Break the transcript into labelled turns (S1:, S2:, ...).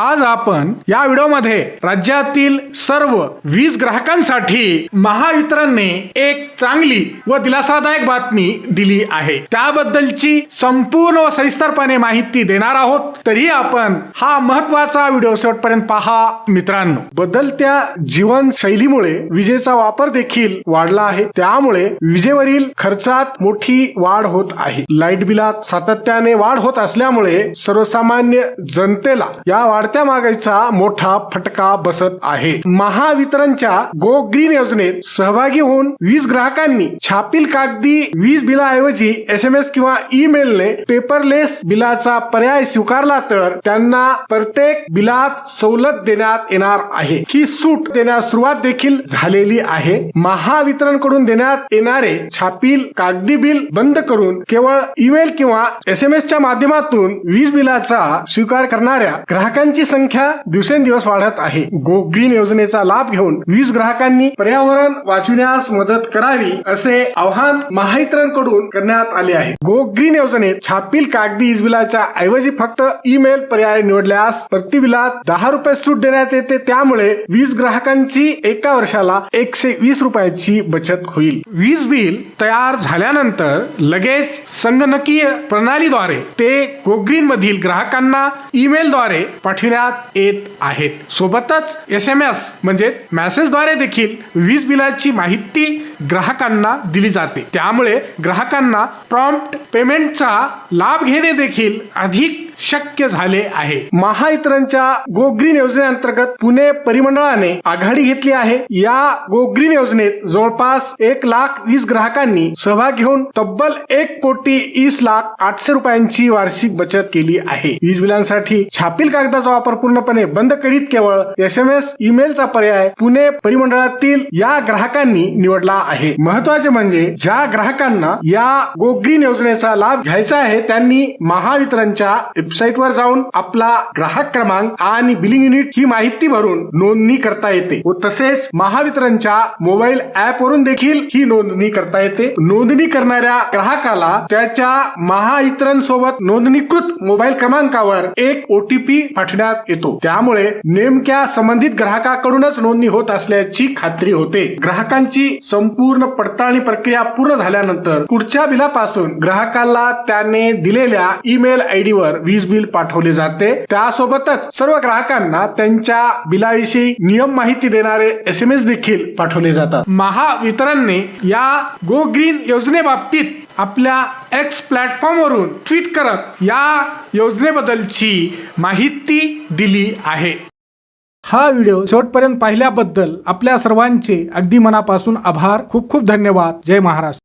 S1: आज आपण या व्हिडिओमध्ये राज्यातील सर्व वीज ग्राहकांसाठी महावितरणने एक चांगली व दिलासादायक बातमी दिली आहे. त्याबद्दलची संपूर्ण व सविस्तरपणे माहिती देणार आहोत. तरी आपण हा महत्त्वाचा व्हिडिओ शेवटपर्यंत पहा मित्रांनो. बदलत्या जीवनशैलीमुळे विजेचा वापर देखील वाढला आहे. त्यामुळे विजेवरील खर्चात मोठी वाढ होत आहे. लाइट बिलात सातत्याने वाढ होत असल्यामुळे सर्वसामान्य जनतेला या वाढ वाढत्या महागाईचा मोठा फटका बसत आहे. महावितरणच्या गो ग्रीन योजनेत सहभागी होऊन वीज ग्राहकांनी छापील कागदी वीज बिलाऐवजी एस एम एस किंवा ईमेलने पेपरलेस बिलाचा पर्याय स्वीकारला तर त्यांना प्रत्येक बिलात सवलत देण्यात येणार आहे. ही सूट देण्यास सुरुवात देखील झालेली आहे. महावितरणकडून देण्यात येणारे छापील कागदी बिल बंद करून केवळ ईमेल किंवा एस एम एस च्या माध्यमातून वीज बिलाचा स्वीकार करणाऱ्या ग्राहकांची संख्या दिवसेंदिवस वाढत आहे. गो ग्रीन योजनेचा लाभ घेऊन वीज ग्राहकांनी पर्यावरण वाचविण्यास मदत करावी असे आवाहन महावितरणकडून करण्यात आले आहे. गो ग्रीन योजनेत छापील कागदी वीज बिलाच्या ऐवजी फक्त ईमेल पर्याय निवडल्यास प्रतिबिलात दहा रुपये सूट देण्यात येते. त्यामुळे वीज ग्राहकांची एका वर्षाला एकशे वीस रुपयाची बचत होईल. वीज बिल तयार झाल्यानंतर लगेच संगणकीय प्रणालीद्वारे ते गोग्रीन मधील ग्राहकांना ईमेलद्वारे पाठविण्यात येत आहेत. सोबतच एस एम एस म्हणजेच मॅसेजद्वारे देखील वीज बिलाची माहिती ग्राहकांना दिली जाते. त्यामुळे ग्राहकांना प्रॉम्प्ट पेमेंटचा लाभ घेणे देखील अधिक शक्य झाले आहे. महावितरणच्या गो ग्रीन योजनेअंतर्गत पुणे परिमंडळाने आघाडी घेतली आहे. या गो ग्रीन योजनेत जवळपास एक लाख वीस ग्राहकांनी सहभाग घेऊन तब्बल एक कोटी वीस लाख आठशे रुपयांची वार्षिक बचत केली आहे. वीज बिलांसाठी छापील कागदाचा वापर पूर्णपणे बंद करीत केवळ एस एम एस ईमेलचा पर्याय पुणे परिमंडळातील या ग्राहकांनी निवडला आहे. महत्त्वाचे म्हणजे ज्या ग्राहकांना या गो ग्रीन योजनेचा लाभ घ्यायचा आहे त्यांनी महावितरणच्या वेबसाईट वर जाऊन आपला ग्राहक क्रमांक आणि बिलिंग युनिट ही माहिती भरून नोंदणी करता येते. व तसेच महावितरणच्या मोबाईल ऍप वरून देखील ही नोंदणी करता येते. नोंदणी करणाऱ्या ग्राहकाला त्याच्या महावितरण सोबत नोंदणीकृत मोबाईल क्रमांकावर एक ओटीपी पाठवण्यात येतो. त्यामुळे नेमक्या संबंधित ग्राहकाकडूनच नोंदणी होत असल्याची खात्री होते. ग्राहकांची संपूर्ण पडताळणी प्रक्रिया पूर्ण झाल्यानंतर पुढच्या बिलापासून ग्राहकाला त्याने दिलेल्या ईमेल आयडी वर वीज बिल पाठवले जाते. त्यासोबतच सर्व ग्राहकांना त्यांच्या बिलाविषयी नियम माहिती देणारे एस एम एस देखील पाठवले जातात. महावितरणने या गो ग्रीन योजनेबाबतीत आपल्या एक्स प्लॅटफॉर्मवरून ट्विट करत या योजनेबद्दलची माहिती दिली आहे. हा व्हिडिओ शेवटपर्यंत पाहिल्याबद्दल आपल्या सर्वांचे अगदी मनापासून आभार. खूप खूप धन्यवाद. जय महाराष्ट्र.